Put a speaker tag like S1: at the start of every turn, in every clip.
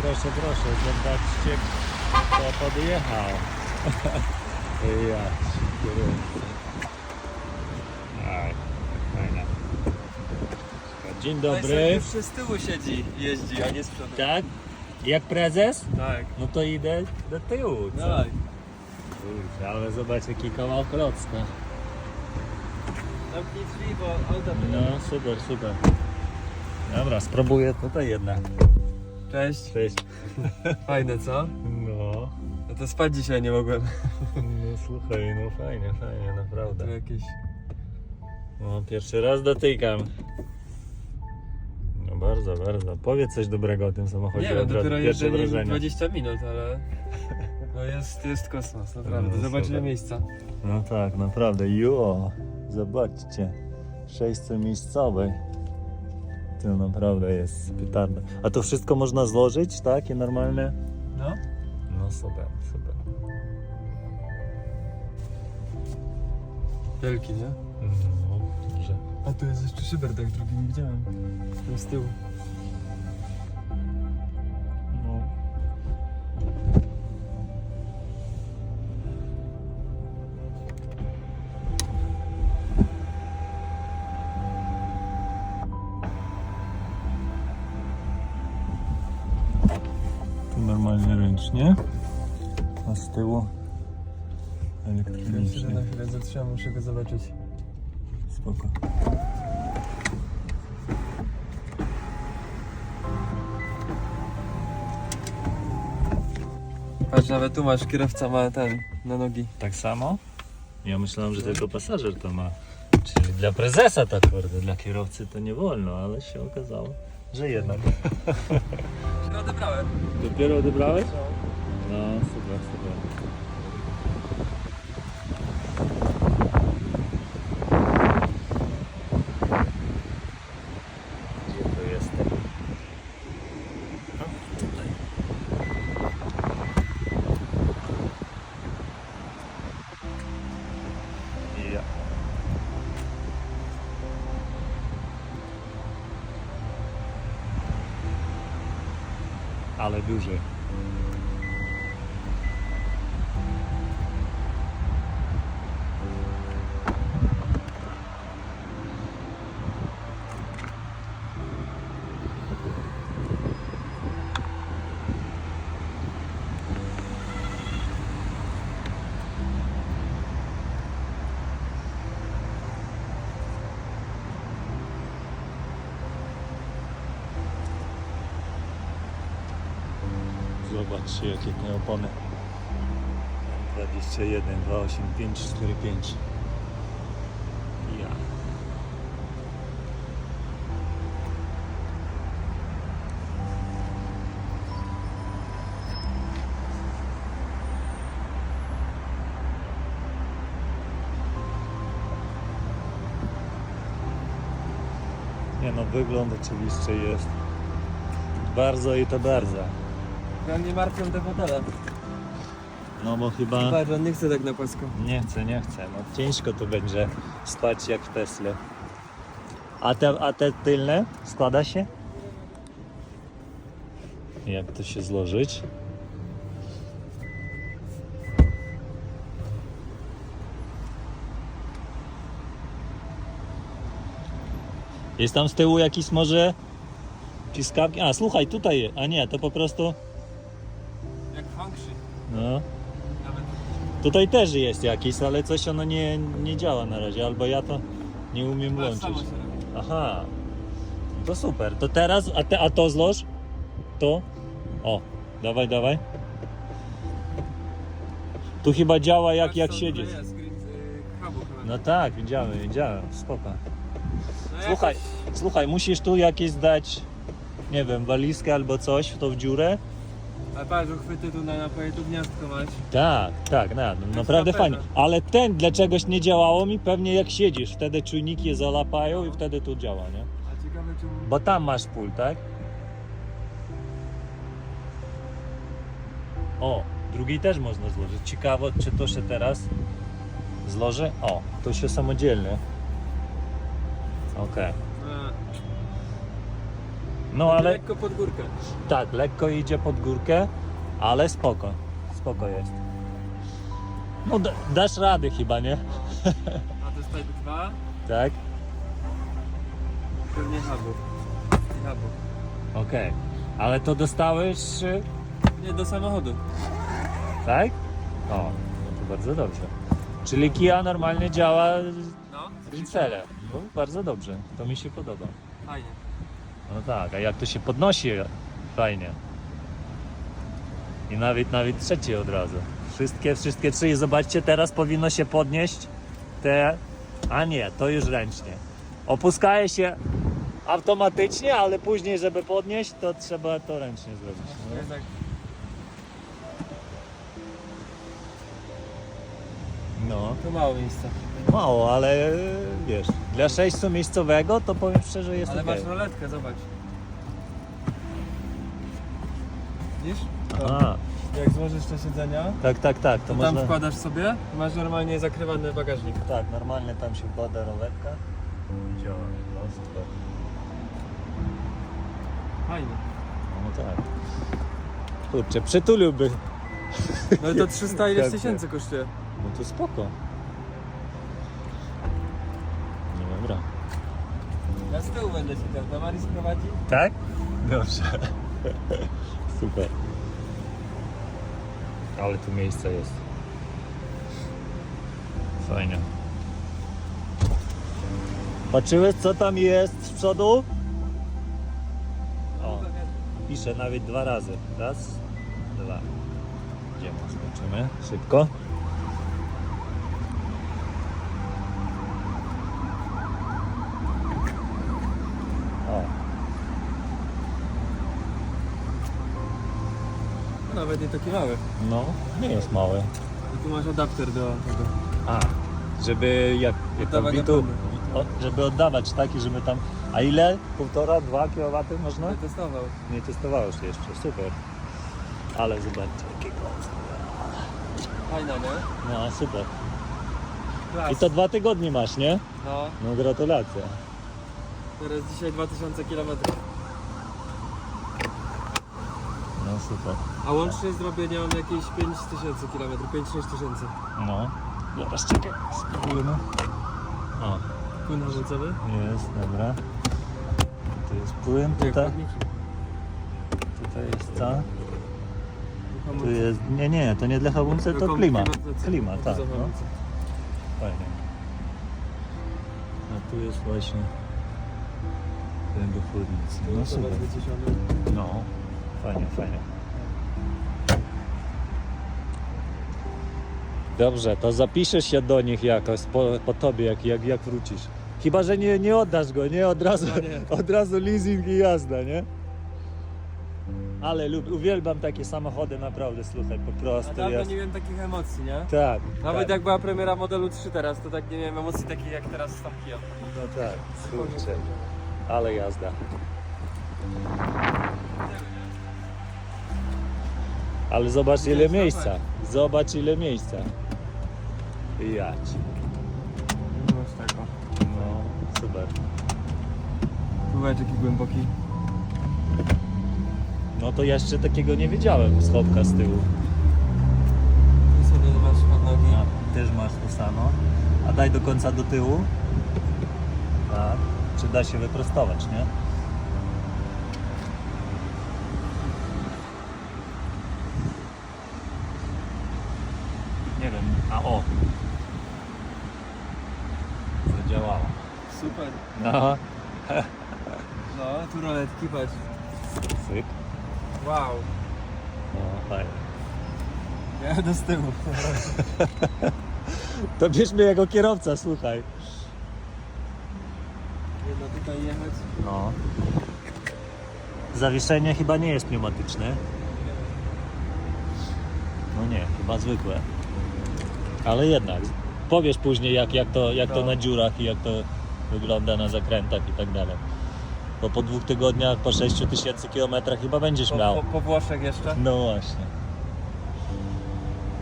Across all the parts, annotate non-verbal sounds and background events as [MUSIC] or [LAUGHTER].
S1: proszę, proszę, zobaczcie kto podjechał. [LAUGHS] ja. Aj, fajna. Dzień dobry.
S2: Już z tyłu siedzi, jeździ, a nie z przodu.
S1: Tak? Jak prezes?
S2: Tak.
S1: No to idę do tyłu. Co? Kurczę, ale zobacz jaki kawał klocka.
S2: Zamknij drzwi, bo auta
S1: No super, super. Dobra, spróbuję tutaj jednak.
S2: Cześć.
S1: Cześć.
S2: Fajne, co?
S1: No,
S2: No to spać dzisiaj nie mogłem.
S1: no słuchaj, no fajnie, fajnie,
S2: Tu
S1: naprawdę.
S2: jakieś...
S1: No, pierwszy raz dotykam. No bardzo, bardzo. Powiedz coś dobrego o tym samochodzie.
S2: Nie
S1: od razu,
S2: dopiero
S1: pierwsze
S2: jeżdżę
S1: wrażenia.
S2: 20 minut, ale... No jest, jest kosmos, naprawdę.
S1: No,
S2: Zobaczymy
S1: super.
S2: miejsca.
S1: No tak, naprawdę. Jo, zobaczcie. 600 miejscowej. To naprawdę jest petarda. A to wszystko można złożyć, tak? I normalne?
S2: No.
S1: No super, super.
S2: Wielki, nie?
S1: No, że...
S2: A tu jest jeszcze szyberdach drugi, nie widziałem. Z tyłu.
S1: Tu normalnie ręcznie, a z tyłu
S2: Ja
S1: elektronicznie.
S2: na chwilę zatrzymam, muszę go zobaczyć.
S1: Spoko.
S2: Patrz, nawet tu masz, kierowca ma ten, na nogi.
S1: Tak samo? Ja myślałem, że tylko pasażer to ma. Czyli dla prezesa tak kurde, dla kierowcy to nie wolno, ale się okazało, że jednak.
S2: No odebrałem.
S1: Dopiero odebrałeś? No, super, super. ale duże. Zobaczcie jakie te opony. 21, 285, 45. Ja. Nie no, wygląd oczywiście jest bardzo i to bardzo.
S2: Ja mnie martwią te fotele.
S1: No bo chyba...
S2: Patrz, on nie chce tak na płasko.
S1: Nie chcę, nie chcę. No, ciężko to będzie spać jak w Tesla. A te, a te tylne składa się? Jak to się złożyć? Jest tam z tyłu jakiś może ciskawki? A słuchaj, tutaj, je- a nie, to po prostu. No, Tutaj też jest jakiś, ale coś ono nie, nie działa na razie, albo ja to nie umiem
S2: samo się robi.
S1: Aha, to super. To teraz, a, te, a to zloż? To? O, dawaj, dawaj. Tu chyba działa jak,
S2: Patrz,
S1: jak
S2: co
S1: siedzieć.
S2: tutaj jest, green, y, chyba.
S1: No tak, widziałem, widziałem, spoko.
S2: No
S1: Słuchaj, słuchaj, musisz tu jakieś dać, nie wiem, walizkę albo coś w tą dziurę.
S2: Ale patrz, uchwyty tu na napoje, tu gniazdko masz.
S1: Tak, tak, na, no, naprawdę
S2: na
S1: fajnie. Ale ten dla czegoś nie działało mi, pewnie jak siedzisz, wtedy czujniki je zalapają i wtedy tu działa, nie?
S2: A ciekawe czy...
S1: Bo tam masz pól, tak? O, drugi też można złożyć. Ciekawe, czy to się teraz złoży? O, to się samodzielnie. Okej.
S2: A,
S1: No ale
S2: Lekko pod górkę.
S1: tak, lekko idzie pod górkę, ale spoko. Spoko jest. No da, dasz rady chyba, nie? [LAUGHS]
S2: A to jest Type 2.
S1: Tak?
S2: Pewnie hubu. Hubu.
S1: Okej. Ale to dostałeś, y,
S2: Nie, do samochodu.
S1: tak? O, no to bardzo dobrze. Czyli Kia normalnie działa
S2: No.
S1: z. No, bardzo dobrze, to mi się podoba.
S2: Fajnie.
S1: No tak, a jak to się podnosi, fajnie. I nawet, nawet trzecie od razu. Wszystkie, wszystkie trzy i zobaczcie, teraz powinno się podnieść te... A nie, to już ręcznie. Opuskaje się automatycznie, ale później, żeby podnieść, to trzeba to ręcznie zrobić. No. No,
S2: To mało miejsca.
S1: mało, ale wiesz, dla sześciomiejscowego to powiem szczerze jest
S2: Ale
S1: okej.
S2: masz roletkę, zobacz. Widzisz?
S1: Aha,
S2: Jak złożysz te siedzenia,
S1: tak, tak, tak, to
S2: to
S1: można...
S2: tam wkładasz sobie masz normalnie zakrywany bagażnik.
S1: Tak, normalnie tam się wkłada rowetka działa. No super.
S2: Fajnie.
S1: No tak. Kurczę, przytuliłby.
S2: No i to 300 [LAUGHS] ileś
S1: Chętnie.
S2: tysięcy kosztuje.
S1: No to spoko. No dobra.
S2: Ja z tyłu będę siedział. To Maris prowadzi?
S1: Tak? Dobrze. [LAUGHS] Super. Ale tu miejsce jest. Fajnie. Patrzyłeś co tam jest z przodu? O. Piszę nawet dwa razy. Raz, dwa. Idziemy, skoczymy szybko. O,
S2: Nawet nie taki mały.
S1: no, nie jest mały.
S2: I tu masz adapter do tego.
S1: A, żeby jak, jak tam
S2: Oddawania
S1: bitu, o, żeby oddawać taki, żeby tam. A ile? Półtora, dwa kilowaty można?
S2: Nie testował.
S1: Nie testowałeś jeszcze, super. Ale zobaczcie, jakie kozy.
S2: Fajna, nie?
S1: No super.
S2: Klas.
S1: I to dwa tygodnie masz, nie?
S2: No,
S1: No gratulacje.
S2: teraz dzisiaj 2000 km.
S1: No super.
S2: A łącznie zrobienie mam jakieś 5000 km, 5-6 tysięcy.
S1: No. Zaraz czekaj, spróbujemy. O,
S2: Płyn hamulcowy?
S1: jest, dobra. Tu jest płyn,
S2: Jak
S1: tutaj,
S2: chodniki.
S1: tutaj jest co? Tu
S2: Hamulce.
S1: jest, nie, nie, to nie dla hamulca, to
S2: Tylko
S1: klima.
S2: klimatyzacja.
S1: Klima, tak.
S2: za
S1: No.
S2: hamulce.
S1: Fajnie. A tu jest właśnie ten do chłodnicy. No
S2: To
S1: super. No, fajnie, fajnie. Dobrze, to zapiszesz się do nich jakoś po, po tobie, jak, jak, jak wrócisz. Chyba, że nie, nie oddasz go, nie? Od razu,
S2: No nie.
S1: od razu leasing i jazda, nie? Ale lub, uwielbiam takie samochody, naprawdę, słuchaj, po
S2: A
S1: prostu
S2: dawno
S1: jest.
S2: nie miałem takich emocji, nie?
S1: Tak,
S2: Nawet
S1: tak.
S2: jak była premiera modelu 3 teraz, to tak nie miałem emocji takich jak teraz z tam Kia.
S1: No tak, kurczę. Ale jazda. Ale zobacz ile miejsca. Zobacz ile miejsca. Jać.
S2: Masz tak, o.
S1: No, super.
S2: Byłeś taki głęboki.
S1: No to jeszcze takiego nie wiedziałem, schowka z tyłu.
S2: Tu sobie masz pod nogi.
S1: No, też masz to samo. A daj do końca do tyłu. Tak. Czy da się wyprostować? Nie wiem. A o. Zadziałało.
S2: Super.
S1: No. [LAUGHS]
S2: No, tu roletki, patrz.
S1: Syk.
S2: Wow.
S1: No, fajnie.
S2: Ja do z tyłu. [LAUGHS]
S1: To bierz mnie jako kierowca, słuchaj.
S2: Jedno tutaj jechać.
S1: No. Zawieszenie chyba nie jest pneumatyczne. No nie, chyba zwykłe. Ale jednak. Powiesz później jak, jak, to, jak to
S2: No.
S1: na dziurach i jak to wygląda na zakrętach i tak dalej. Bo po dwóch tygodniach, po 6 tysięcy kilometrach chyba będziesz
S2: Po,
S1: miał.
S2: po, po Włoszech jeszcze.
S1: No właśnie.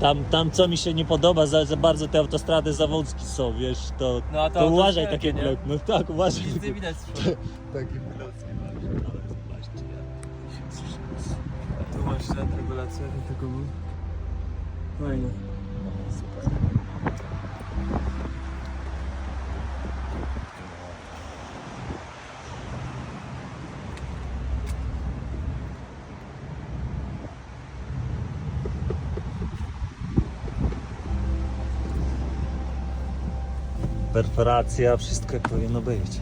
S1: Tam, tam co mi się nie podoba, za, za bardzo te autostrady zawąskie są, wiesz, to,
S2: No, a to
S1: to uważaj
S2: autostrady,
S1: takie
S2: nie?
S1: blok. No tak, uważaj.
S2: Nic nie widać. [LAUGHS]
S1: Taki blocki masz,
S2: regulacja do tego był. Fajnie.
S1: Perforacja, wszystko jak powinno być.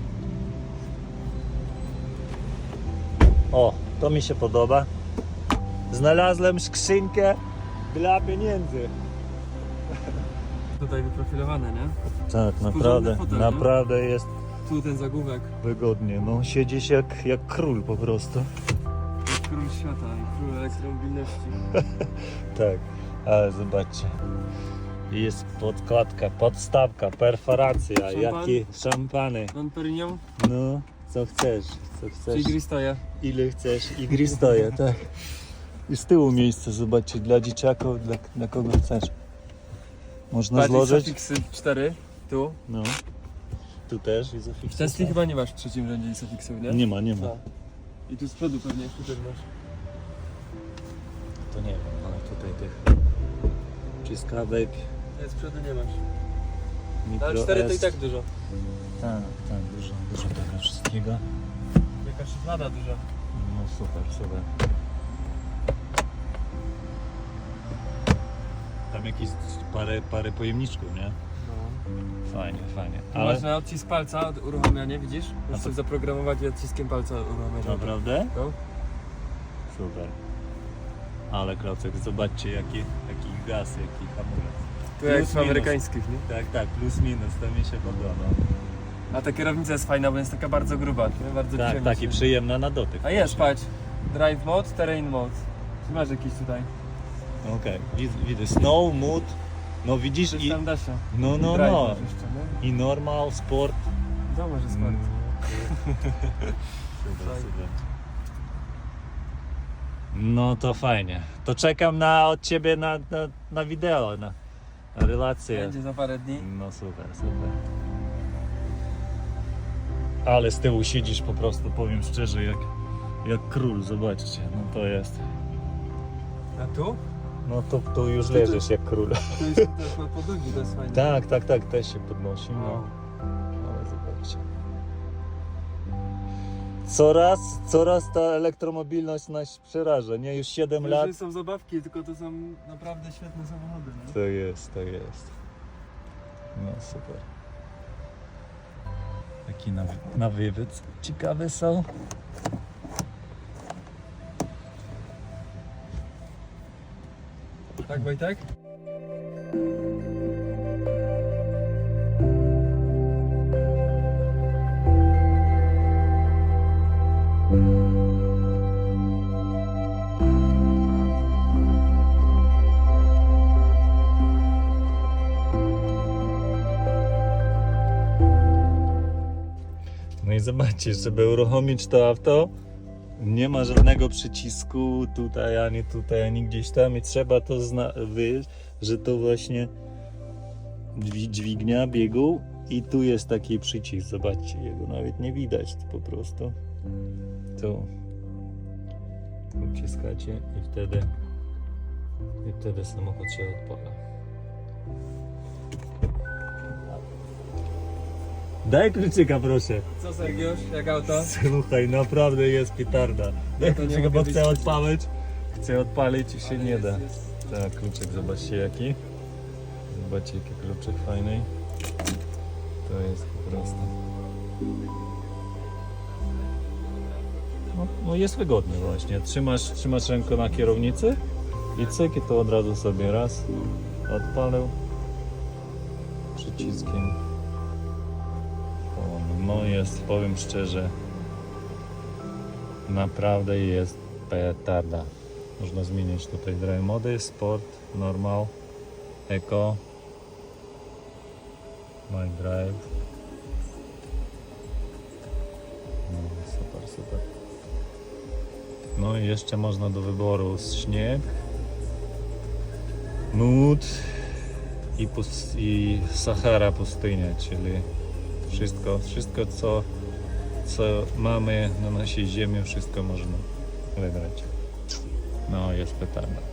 S1: O, to mi się podoba. Znalazłem skrzynkę dla pieniędzy.
S2: Tutaj wyprofilowane, nie?
S1: Tak, naprawdę,
S2: fotel, nie?
S1: naprawdę jest
S2: Tu ten zagłówek.
S1: wygodnie. No, siedzisz jak, jak król po prostu.
S2: Jak król świata i król elektromobilności. [LAUGHS]
S1: Tak, ale zobaczcie. Jest podkładka, podstawka, perforacja,
S2: Szampan?
S1: jakie szampany.
S2: Don Perignon,
S1: No, co chcesz, co chcesz,
S2: Gristoja.
S1: ile chcesz i gry stoję, tak. I z tyłu miejsce, zobaczcie, dla dzieciaków, dla, dla kogo chcesz. Można złożyć?
S2: Isofixy 4, tu.
S1: No. Tu też
S2: W
S1: izofix.
S2: Tesli chyba nie masz w trzecim rzędzie Isofixów, nie?
S1: Nie ma, nie ma.
S2: Tak. I tu z przodu pewnie też masz.
S1: To nie wiem, ale tutaj tych ciskawek,
S2: Nie, z przodu nie masz.
S1: mikro
S2: Ale 4 to i
S1: S.
S2: tak dużo.
S1: Tak, tak, dużo, dużo tego wszystkiego.
S2: Jaka szuflada duża.
S1: No super, super. Tam jakieś parę, parę pojemniczków, nie?
S2: No.
S1: Fajnie, fajnie. Ale
S2: masz na odcisk palca od uruchamianie, widzisz? Możesz
S1: to-
S2: sobie zaprogramować i odciskiem palca uruchamiać.
S1: naprawdę?
S2: No.
S1: Super. Ale Klocek, zobaczcie jaki, jaki gaz, jaki hamulec.
S2: Tu jak
S1: minus.
S2: amerykańskich, nie?
S1: Tak, tak, plus minus, to mi się podoba.
S2: A ta kierownica jest fajna, bo jest taka bardzo gruba, nie? Bardzo
S1: Tak,
S2: przyjemnie
S1: tak, i
S2: się-
S1: przyjemna na dotyk.
S2: A jest, patrz. Drive mode, terrain mode. Czy masz jakiś tutaj?
S1: Okej, widzę, widzę. Snow, mood, no widzisz
S2: Coś
S1: i...
S2: tam da się.
S1: No, no,
S2: Drive
S1: no.
S2: masz jeszcze, nie?
S1: I normal, sport.
S2: To może sport. [LAUGHS]
S1: Super, super. No to fajnie. To czekam na, od ciebie na, na, na wideo, na, na relację.
S2: Będzie za parę dni.
S1: No super, super. Ale z tyłu siedzisz po prostu, powiem szczerze, jak, jak król, zobaczcie. No to jest.
S2: A tu?
S1: No to, to już
S2: To- to-
S1: leżysz jak król.
S2: To jest też pod podłogi, to jest fajne.
S1: Tak, tak, tak, też się podnosi. No. Coraz, coraz ta elektromobilność nas przeraża, nie? Już 7
S2: Już
S1: lat.
S2: nie są zabawki, tylko to są naprawdę świetne samochody. Nie?
S1: To jest, to jest. No super. Taki nawy- nawywiec ciekawe są.
S2: Tak, Wojtek?
S1: No i zobaczcie, żeby uruchomić to auto, nie ma żadnego przycisku tutaj, ani tutaj, ani gdzieś tam i trzeba to wiedzieć, że to właśnie dźwi- dźwignia biegu i tu jest taki przycisk, zobaczcie, jego nawet nie widać po prostu. Tu uciskacie i wtedy i wtedy samochód się odpala. Daj kluczyka proszę.
S2: Co Sergiusz, jak auto?
S1: Słuchaj, naprawdę jest petarda.
S2: Ja to nie
S1: Czego, bo chcę odpalić, chcę odpalić i się
S2: Ale
S1: nie
S2: jest,
S1: da.
S2: jest.
S1: Tak, kluczyk, zobaczcie jaki. Zobaczcie jaki kluczyk fajny. To jest po prostu. No, no jest wygodny właśnie. Trzymasz, trzymasz rękę na kierownicy i cyk i to od razu sobie raz odpalę przyciskiem. No jest, powiem szczerze, naprawdę jest petarda. Można zmieniać tutaj drive mody, sport, normal, eco, my drive. No, super, super. No i jeszcze można do wyboru śnieg, nut i, pust- i Sahara pustynia, czyli wszystko, wszystko co, co mamy na naszej ziemi, wszystko można wybrać. No, jest petarda.